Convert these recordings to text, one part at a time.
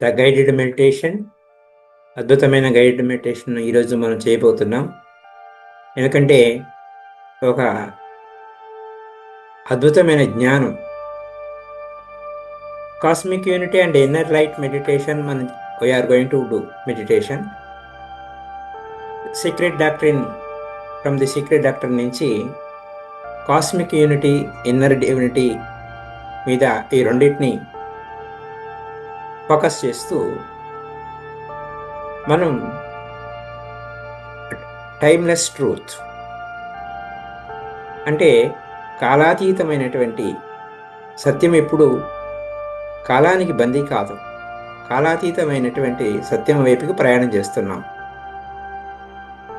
The guided meditation అద్భుతమైన guided meditation ఈరోజు మనం చేయబోతున్నాం. ఎందుకంటే ఒక అద్భుతమైన జ్ఞానం cosmic unity and inner light meditation మనం we're going to do meditation secret doctrine from the secret doctrine నుంచి కాస్మిక్ యూనిటీ ఇన్నర్ యూనిటీ మీద ఈ రెండింటిని ఫోకస్ చేస్తూ మనం టైమ్లెస్ ట్రూత్ అంటే కాలాతీతమైనటువంటి సత్యం ఎప్పుడు కాలానికి బందీ కాదు. కాలాతీతమైనటువంటి సత్యం వైపుకి ప్రయాణం చేస్తున్నాం.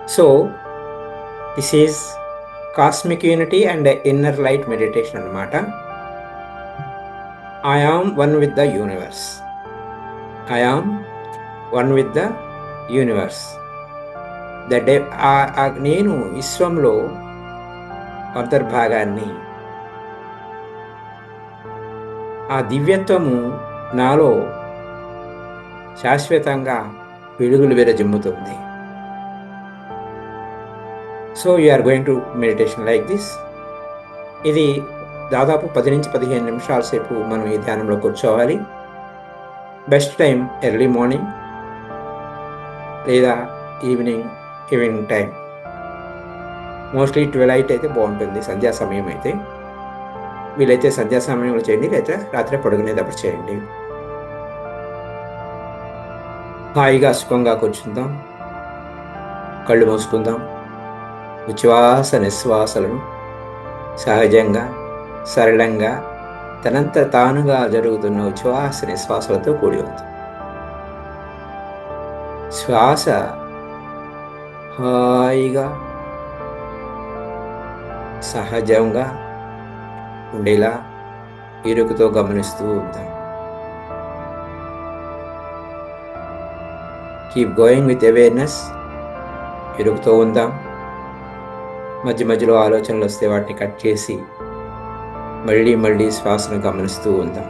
So this is cosmic unity and inner light meditation అనమాట I am one with the universe. I am one with the universe the day నేను విశ్వంలో అంతర్భాగాన్ని. ఆ దివ్యత్వము నాలో శాశ్వతంగా వెలుగులు విరజిమ్ముతుంది so are going to meditation like this ఇది దాదాపు పది నుంచి పదిహేను నిమిషాల సేపు మనం ఈ ధ్యానంలో కూర్చోవాలి. బెస్ట్ టైం ఎర్లీ మార్నింగ్ లేదా evening evening time mostly twelve అయితే అయితే బాగుంటుంది. సంధ్యా సమయం అయితే. వీలైతే సంధ్యా సమయంలో చేయండి లేదా రాత్రి పడుకునేటప్పుడు చేయండి. హాయిగా సుఖంగా కూర్చుందాం. కళ్ళు మూసుకుందాం. ఉచ్ఛ్వాస నిశ్వాసలను సహజంగా సరళంగా తనంత తానుగా జరుగుతున్న ఉచ్ఛ్వాస నిశ్వాసలతో కూడి ఉంది శ్వాస హాయిగా సహజంగా ఉండేలా ఇరుకుతో గమనిస్తూ ఉంటాం కీప్ గోయింగ్ విత్ అవేర్నెస్ ఇరుకుతో ఉందాం. మధ్య మధ్యలో ఆలోచనలు వస్తే వాటిని కట్ చేసి మళ్ళీ మళ్ళీ శ్వాసను గమనిస్తూ ఉందాం.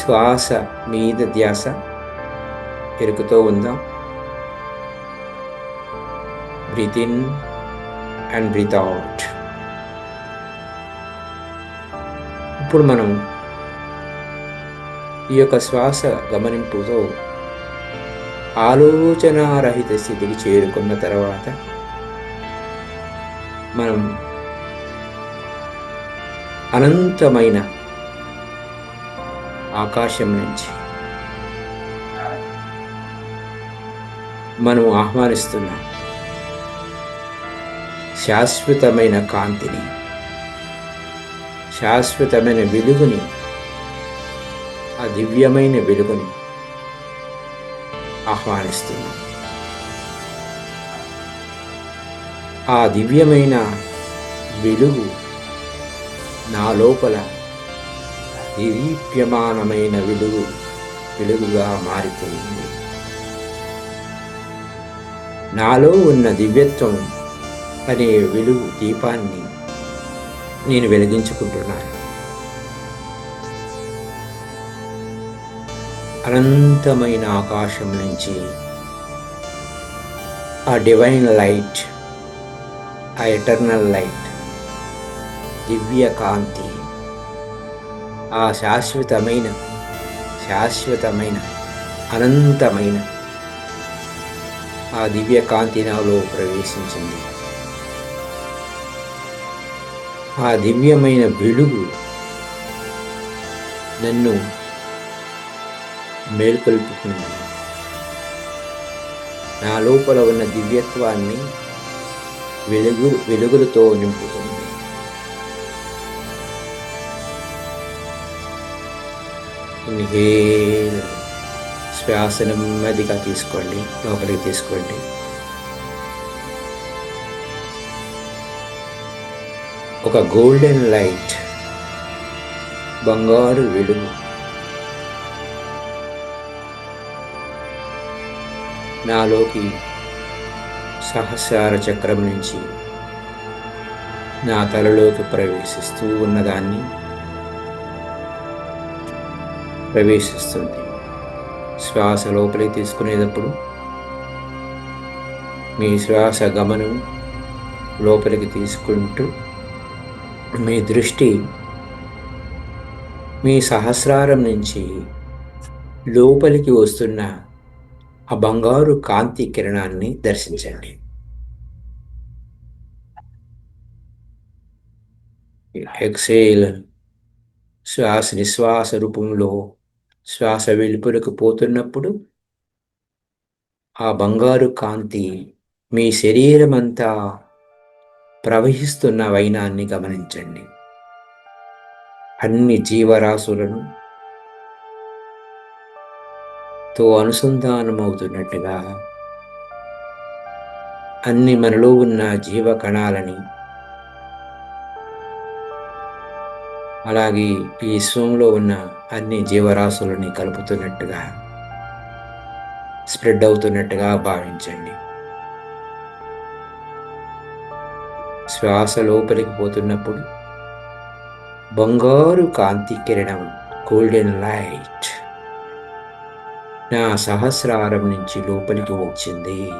శ్వాస మీద ధ్యాస ఎరుకుతూ ఉందాం. Breath in and breath out ఇప్పుడు మనం ఈ యొక్క శ్వాస గమనింపుతో ఆలోచనారహిత స్థితికి చేరుకున్న తర్వాత మనం అనంతమైన ఆకాశం నుంచి మనం ఆహ్వానిస్తున్నాం శాశ్వతమైన కాంతిని శాశ్వతమైన వెలుగుని ఆ దివ్యమైన వెలుగుని ఆహ్వానిస్తున్నాం. ఆ దివ్యమైన వెలుగు నా లోపల నిరీప్యమానమైన వెలుగు వెలుగుగా మారిపోయింది. నాలో ఉన్న దివ్యత్వం అనే వెలుగు దీపాన్ని నేను వెలిగించుకుంటున్నాను. అనంతమైన ఆకాశం నుంచి ఆ డివైన్ లైట్ ఆ ఎటర్నల్ లైట్ దివ్య కాంతి ఆ శాశ్వతమైన శాశ్వతమైన అనంతమైన ఆ దివ్య కాంతి నాలో ప్రవేశించింది. ఆ దివ్యమైన వెలుగు నన్ను మేల్కొల్పుతుంది. నా లోపల ఉన్న దివ్యత్వాన్ని వెలుగు వెలుగులతో నింపుతుంది. ఇన్హేల్ శ్వాస నెమ్మదిగా తీసుకోండి లోపలికి తీసుకోండి. ఒక గోల్డెన్ లైట్ బంగారు వెలుగు. నాలోకి సహస్రార చక్రం నుంచి నా తలలోకి ప్రవేశిస్తూ ఉన్నదాన్ని ప్రవేశిస్తుంది. శ్వాస లోపలికి తీసుకునేటప్పుడు మీ శ్వాస గమనం లోపలికి తీసుకుంటూ మీ దృష్టి మీ సహస్రారం నుంచి లోపలికి వస్తున్న ఆ బంగారు కాంతి కిరణాన్ని దర్శించండి. ఎక్సేల్ శ్వాస నిశ్వాస రూపంలో శ్వాస వెలుపులకు పోతున్నప్పుడు ఆ బంగారు కాంతి మీ శరీరం అంతా ప్రవహిస్తున్న వైనాన్ని గమనించండి. అన్ని జీవరాశులను తో అనుసంధానమవుతున్నట్టుగా అన్ని మనలో ఉన్న జీవ కణాలని అలాగే ఈ విశ్వంలో ఉన్న అన్ని జీవరాశులని కలుపుతున్నట్టుగా స్ప్రెడ్ అవుతున్నట్టుగా భావించండి. శ్వాస లోపలికి పోతున్నప్పుడు బంగారు కాంతి కిరణం గోల్డెన్ లైట్ నా సహస్రారం నుంచి లోపలికి వచ్చింది.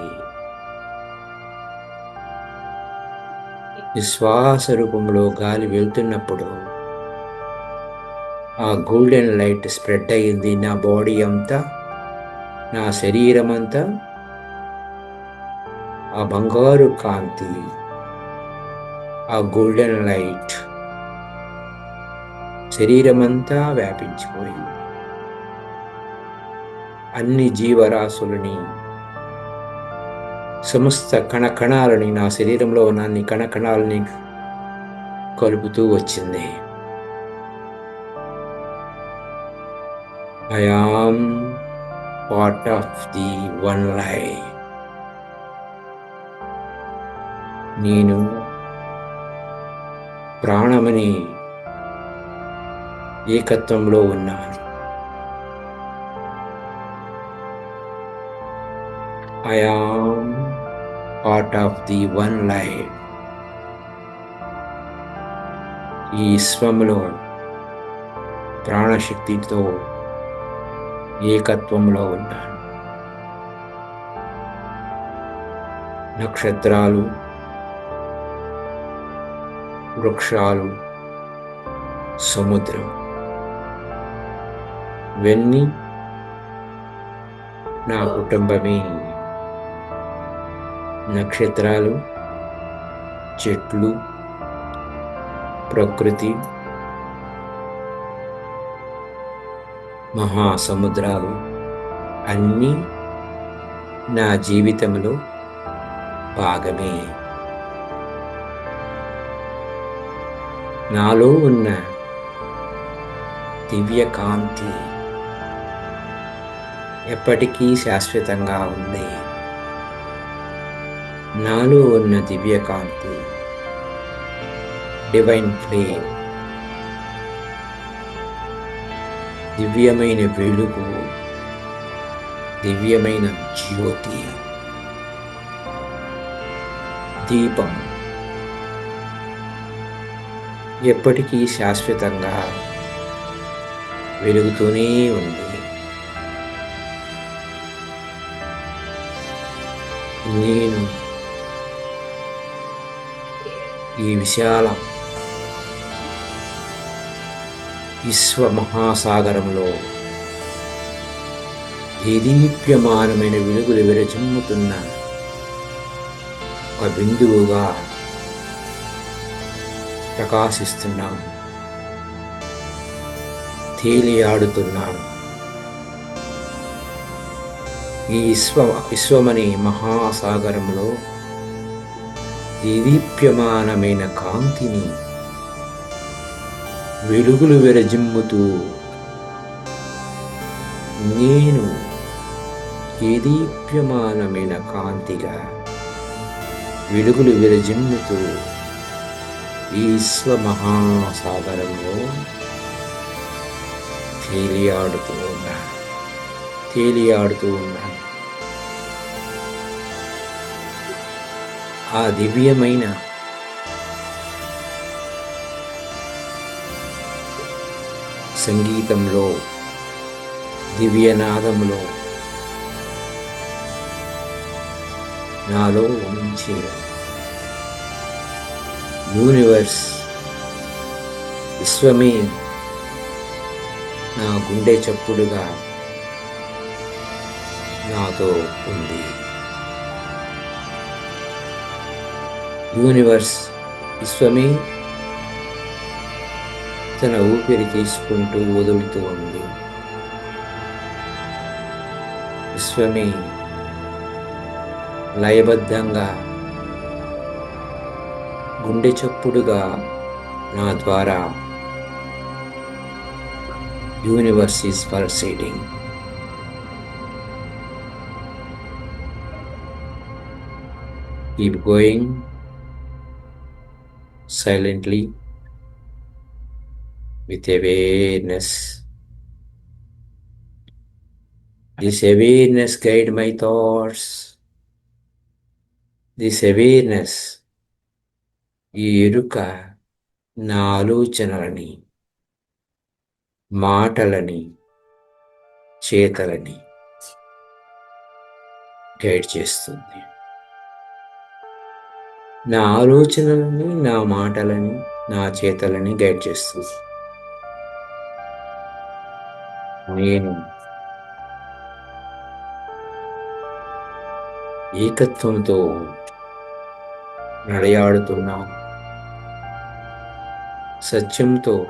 విశ్వాస రూపంలో గాలి వెళ్తున్నప్పుడు ఆ గోల్డెన్ లైట్ స్ప్రెడ్ అయ్యింది నా బాడీ అంతా నా శరీరం అంతా ఆ బంగారు కాంతి ఆ గోల్డెన్ లైట్ శరీరం అంతా వ్యాపించిపోయింది. అన్ని జీవరాశులని సమస్త కణకణాలని నా శరీరంలో ఉన్న అన్ని కణకణాలని కలుపుతూ వచ్చింది. I am part of the one life. నేను ప్రాణమని ఏకత్వంలో ఉన్నాను I am part of the one life ఈ విశ్వంలో ప్రాణశక్తితో ఏకత్వంలో ఉన్నాను. నక్షత్రాలు వృక్షాలు సముద్రం. ఇవన్నీ నా కుటుంబమే. నక్షత్రాలు చెట్లు ప్రకృతి మహాసముద్రాలు అన్నీ నా జీవితంలో భాగమే. నాలో ఉన్న దివ్య కాంతి ఎప్పటికీ శాశ్వతంగా ఉంది. నాలో ఉన్న దివ్య కాంతి డివైన్ ఫ్లేమ్ దివ్యమైన వెలుగు దివ్యమైన జ్యోతి దీపం. ఎప్పటికీ శాశ్వతంగా వెలుగుతూనే ఉంది. నేను ఈ విశాలం విశ్వ మహాసాగరంలో దేదీప్యమానమైన వెలుగులు విరచిమ్ముతున్న ఒక బిందువుగా ప్రకాశిస్తున్నాం. తేలియాడుతున్నాం. ఈ విశ్వ విశ్వమని మహాసాగరంలో దేదీప్యమానమైన కాంతిని వెలుగులు విరజిమ్ముతూ నేను దీప్యమానమైన కాంతిగా వెలుగులు విరజిమ్ముతూ ఈశ్వ మహాసాగరంలో తేలియాడుతూ ఉన్నాను తేలియాడుతూ ఉన్నాను ఆ దివ్యమైన సంగీతంలో దివ్యనాదంలో నాలో ఉంచి యూనివర్స్ విశ్వమే నా గుండె చప్పుడుగా నాతో ఉంది. యూనివర్స్ విశ్వమే తన ఊపిరి తీసుకుంటూ వదులుతూ ఉంది. విశ్వమే లయబద్ధంగా గుండె చప్పుడుగా నా ద్వారా universe is pulsating. Keep going silently. With awareness. This awareness guide my thoughts. This awareness ఈ ఎరుక నా ఆలోచనలని మాటలని చేతలని గైడ్ చేస్తుంది నా ఆలోచనలని నా మాటలని నా చేతలని గైడ్ చేస్తుంది నేను ఏకత్వంతో నడయాడుతున్నాను సత్యంతో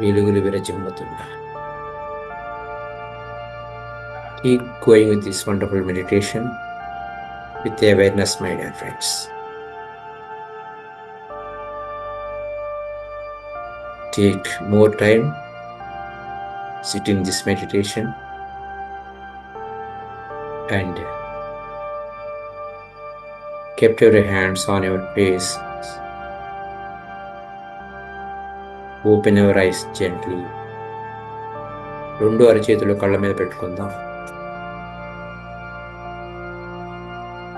వెలుగులు విరజిమ్ముతున్నా. Keep going with this wonderful meditation with awareness my dear friends take more time sit in this meditation, and kept your hands on your face. Open your eyes gently. రెండు అరచేతులు కళ్ళ మీద పెట్టుకుందాం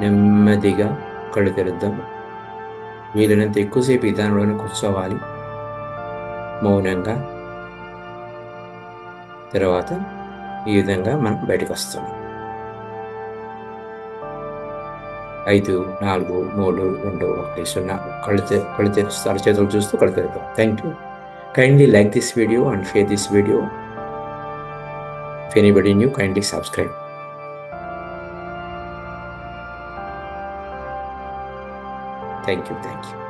నెమ్మదిగా కళ్ళు తెరుద్దాం వీలైనంత ఎక్కువసేపు విధానంలోనే కూర్చోవాలి మౌనంగా తర్వాత ఈ విధంగా మనం బయటకు వస్తాం ఐదు నాలుగు మూడు రెండు ఒకటి సున్నా కళ్ళు కళ్ళు తెరుస్తారు చేతులు చూస్తూ కళ్ళు తెరుద్దాం thank you kindly like this video and share this video if new kindly subscribe Thank you. Thank you.